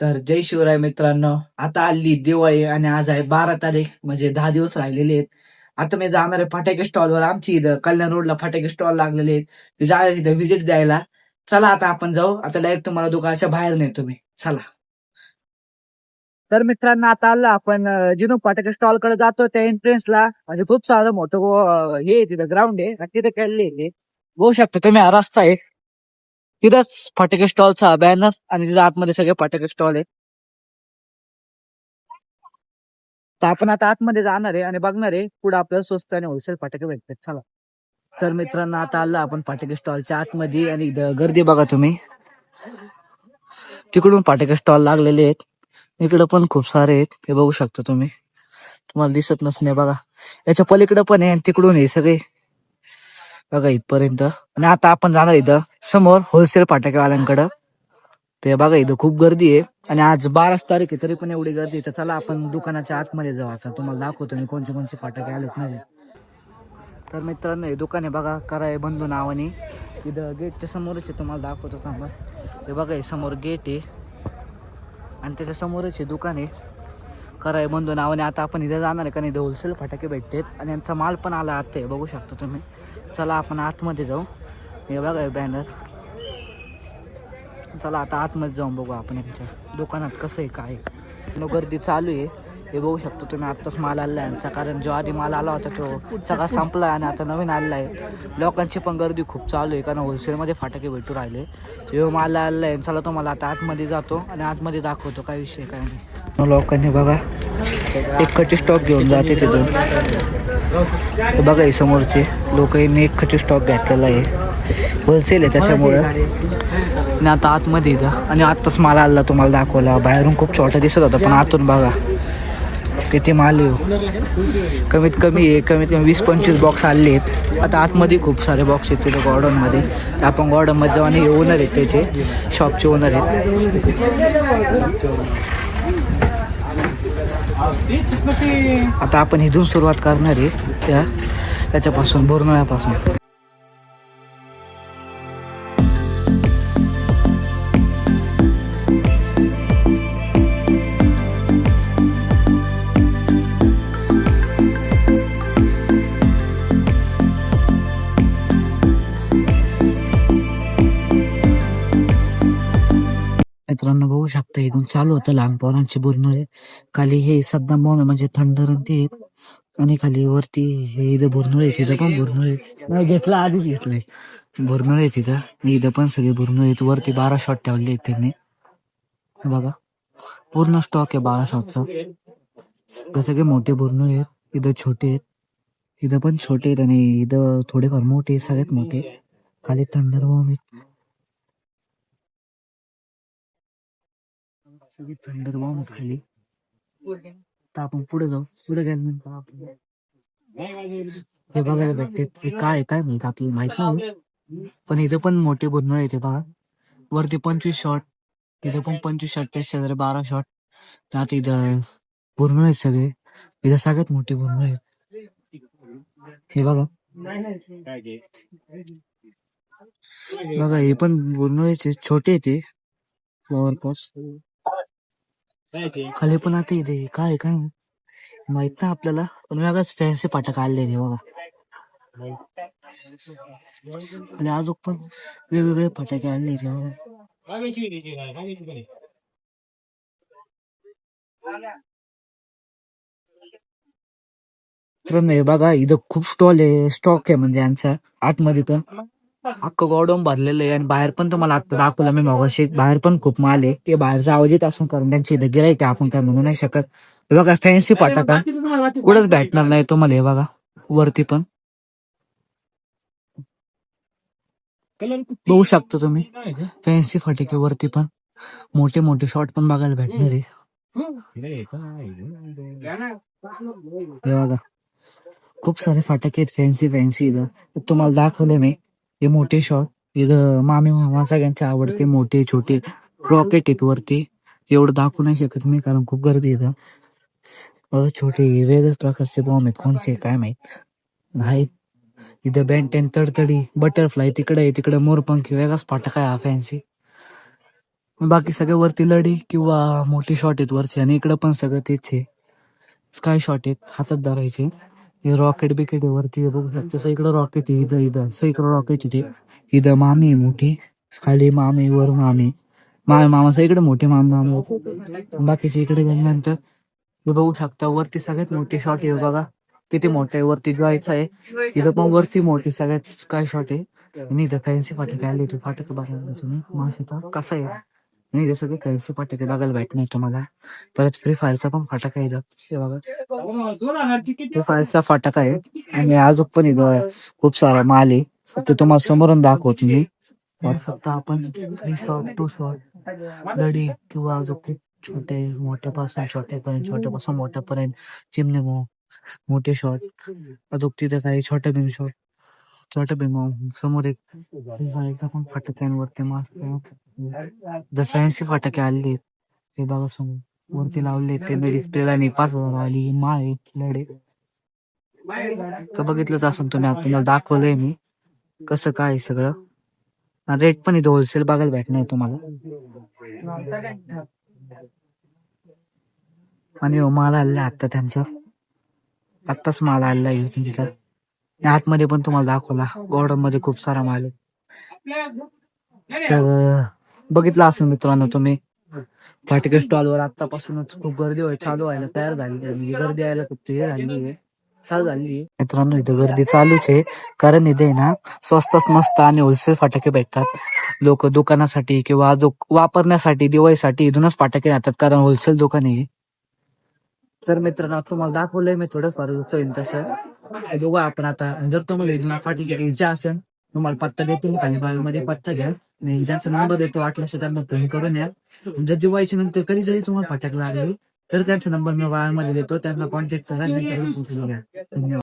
तर जय शिवराय मित्रांनो. आता आली दिवाळी आणि आज आहे बारा तारीख म्हणजे दहा दिवस राहिलेले आहेत. आता मी जाणार आहे फटाके स्टॉलवर आमची इथं कल्याण रोडला फटाके स्टॉल लागलेले आहेत. मी जायला व्हिजिट द्यायला. चला आता आपण जाऊ. आता डायरेक्ट तुम्हाला दुकानाच्या बाहेर नेतो मी. चला. तर मित्रांनो आता आला आपण जिनू फटाके स्टॉलकडे जातो. त्या एंट्रन्सला म्हणजे खूप सारं मोठं हे आहे तिथं ग्राउंड आहे. आणि तिथे केलेले बघू शकता तुम्ही हा रस्ता आहे. तिथंच फटाके स्टॉलचा बॅनर आणि तिथं आतमध्ये सगळे फटाके स्टॉल आहे तर आपण आता आतमध्ये जाणार आहे आणि बघणार आहे पुढे आपल्याला स्वस्त आणि होलसेल फटाके भेटतात. चला. तर मित्रांनो आता आलं आपण फटाके स्टॉलच्या आतमध्ये आणि गर्दी बघा तुम्ही. तिकडून फटाके स्टॉल लागलेले आहेत. इकडे पण खूप सारे आहेत. हे बघू शकता तुम्ही. तुम्हाला दिसत नसणे बघा. याच्या पलीकडे पण आहे आणि तिकडून हे सगळे. बघा इथपर्यंत. आणि आता आपण जाणार इथं समोर होलसेल फटाकेवाल्यांकडं ते बघा इथं खूप गर्दी आहे. आणि आज बाराच तारीख आहे तरी पण एवढी गर्दी आहे. तर चला आपण दुकानाच्या आतमध्ये जाऊ. आता तुम्हाला दाखवतो मी कोणते कोणते फटाके आलेत नाही तर मित्रांनो हे दुकान आहे बघा कराय बंधू नावाने. इथं गेटच्या समोरच आहे तुम्हाला दाखवतो का हे बघा हे समोर गेट आहे. आणि त्याच्या समोरच हे दुकान आहे. कराय बंधू नावाने आता आपण इथं जाणार आहे का नाही होलसेल फटाके भेटतात. आणि यांचा माल पण आला आता हे बघू शकता तुम्ही. चला आपण आतमध्ये जाऊ. हे बघा हे बॅनर चला आता आतमध्ये जाऊन बघू आपण यांच्या दुकानात कसं आहे काय गर्दी चालू आहे. हे बघू शकतो तुम्ही आत्ताच माल आलेला आहे यांचा. कारण जो आधी माल आला होता तो सगळा संपला आणि आता नवीन आलेला आहे. लोकांची पण गर्दी खूप चालू आहे कारण होलसेलमध्ये फाटाके भेटू राहिले. तो माल आलेला आहे चला तुम्हाला आता आतमध्ये जातो आणि आतमध्ये दाखवतो काय विषय काय नाही. लोकांनी बघा एक खटी स्टॉक घेऊन जाते तिथून बघा हे समोरचे लोक एक खटी स्टॉक घेतलेला आहे. होलसेल आहे त्याच्यामुळं. आणि आता आतमध्ये जा. आणि आत्ताच माल आला तुम्हाला दाखवला. बाहेरून खूप छोटा दिसत होता पण आतून बघा. किती माल येऊ कमीत कमी आहे कमीत कमी वीस पंचवीस बॉक्स आले आहेत. आता आतमध्ये खूप सारे बॉक्स आहेत तिथे गॉर्डनमध्ये तर आपण गॉर्डनमध्ये जाऊ आणि हे ओनर आहेत त्याचे शॉपचे ओनर आहेत. आता आपण इथून सुरुवात करणार आहे. त्या त्याच्यापासून बोरनोळ्यापासून मित्रांनो बघू शकता इथून चालू होतं लहान पोरांचे बुरनळे. खाली हे सध्या मोम म्हणजे थंडर ते आहेत. आणि खाली वरती हे इथं बुरनळे तिथं पण बुरनळे आहेत. नाही घेतलं आधीच घेतलंय. बुरनळे तिथं इथं. पण सगळे बुरनळे आहेत. वरती बारा शॉट ठेवले आहेत त्यांनी. बघा. पूर्ण स्टॉक आहे बारा शॉटचा सगळे मोठे बुरनळे आहेत. इथं छोटे आहेत. इथं पण छोटे आहेत आणि इथं थोडेफार मोठे आहेत, सगळ्यात मोठे. खाली थंडर बॉम्ब आहेत. सगळी थंडर आहेत खाली. तर आपण पुढे जाऊ. पुढे गेल्यानंतर आपण हे बघायला भेटते. हे काय काय माहीत? आपल्याला माहीत नाही पण इथे पण मोठे बुरनळे येते बघा. वरती पंचवीस शॉट इथे पण पंचवीस शॉट त्या शेजारी बारा शॉट आता इथं बुरनळे आहेत सगळे. इथं सगळ्यात मोठे बुरनळे आहेत. हे बघा. बघा हे पण बुरनळेचे छोटे येते फ्लॉवर पॉस खाली पण आता इथे काय काय माहीत ना आपल्याला पण वेगळाच फॅन्सी पाटा काढले ते बघा. आणि अजून पण वेगवेगळे फटाके आणले ते मित्रांनो हे बघा इथं खूप स्टॉल आहे स्टॉक आहे म्हणजे यांचा आतमध्ये पण. अख्खं गोडम भरलेलं आहे आणि बाहेर पण तुम्हाला आता दाखवलं मी मगाशी. बाहेर पण खूप माल आहे. ते बाहेरचा आवाज येत असून कारण त्यांची इथं गिरायक आहे आपण काय म्हणू नाही शकत. बघा फॅन्सी फटाका कुठंच भेटणार नाही तुम्हाला हे बघा. वरती पण. बघू शकता तुम्ही. फॅन्सी फटाके वरती पण. मोठे मोठे शॉट पण बघायला भेटणार आहे. हे बघा. खूप सारे फटाके आहेत. फॅन्सी फॅन्सी इथं. तुम्हाला दाखवले मी. हे मोठे शॉट इथं मामी मामा सगळ्यांचे आवडते मोठे छोटे रॉकेट आहेत वरती. एवढं दाखवू नाही शकत मी कारण खूप गर्दी आहे इथं. छोटे वेगळ्याच प्रकारचे बॉम्ब आहेत. कोणचे काय माहीत? आहेत. इथं बँड टेन तडतडी बटरफ्लाय तिकडे आहे तिकडे मोरपंखी वेगळाच फटाका आहे हा फॅन्सी बाकी सगळे वरती लढी किंवा मोठी शॉट आहेत वरची. आणि इकडं पण सगळं तेच आहे. स्काय शॉट आहेत हातात धरायचे. हे रॉकेट बिकेट आहे वरती हे बघू. शकतो इकडं रॉकेट आहे. इथं इथं. असं इकडं रॉकेट आहे इथं मामी आहे मोठी. खाली मामी वर मामी. मामे मामाचं इकडे मोठे मामा मामा. बाकीचे इकडे गेल्यानंतर हे बघू शकता वरती सगळ्यात मोठी शॉट आहे बघा. किती मोठे वरती जॉयचा आहे. इथं पण वरती मोठी सगळ्यात काय शॉट आहे. आणि इथं फॅन्सी फाटक आली. फाटक बघा तुम्ही. माशाचा कसा आहे? नाही इथे सगळे फॅन्सी फटाके बघायला भेटणार तुम्हाला. परत फ्री फायरचा पण फटाका आहे इथं. बघा. फ्री फायरचा फटाका आहे. आणि अजून पण इथं खूप सारा माल आहे. फक्त तुम्हाला समोरून दाखवतो मी. फक्त आपण थ्री शॉट टू शॉट लढी किंवा अजून खूप छोटे मोठ्यापासून छोट्यापर्यंत छोट्यापासून मोठ्यापर्यंत चिमणे मोठे शॉट अजून तिथे काही छोटे भीम शॉट समोर एक Free Fire चा पण फटाक्यांवरती मास्क जर आलेले आहेत हे बघा समोर वरती लावले ते डिस्प्लेला आणि पाच हजार आली. माळे लढे. तर बघितलंच असं तुम्ही आता तुम्हाला दाखवलंय मी. कसं काय सगळं. रेट पण इथं होलसेल बघायला भेटणार तुम्हाला. आणि हो, माल आलेला आता आत्ता त्यांचा. आत्ताच माल आलेला आहे हो, त्यांचा. आतमध्ये पण तुम्हाला दाखवला. गोडाऊन मध्ये खूप सारा माल तर बघितलं असेल मित्रांनो तुम्ही. फाटके स्टॉल वर आतापासूनच खूप गर्दी व्हाय चालू व्हायला तयार झाली म्हणजे गर्दी यायला खूप हे झाली आहे. चालू झाली मित्रांनो इथं गर्दी चालूच आहे. कारण इथे ना स्वस्तात मस्त आणि होलसेल फटाके भेटतात. लोक दुकानासाठी किंवा जो वापरण्यासाठी दिवाळीसाठी इथूनच फटाके राहतात कारण होलसेल दुकान आहे. तर मित्रांनो तुम्हाला दाखवलंय मी थोडंफार फार होईल तसं बघू आपण आता जर तुम्हाला इथून फटाके घ्यायचे असेल तुम्हाला पत्ता देतो मी खाली मध्ये पत्ता घ्या. आणि त्यांचा नंबर देतो वाटल्यास त्यांना तुम्ही करून या. जर दिवाळीच्या नंतर कधी जरी तुम्हाला फटाके लागेल तर त्यांचा नंबर मी मध्ये देतो त्यांना कॉन्टॅक्ट करा धन्यवाद.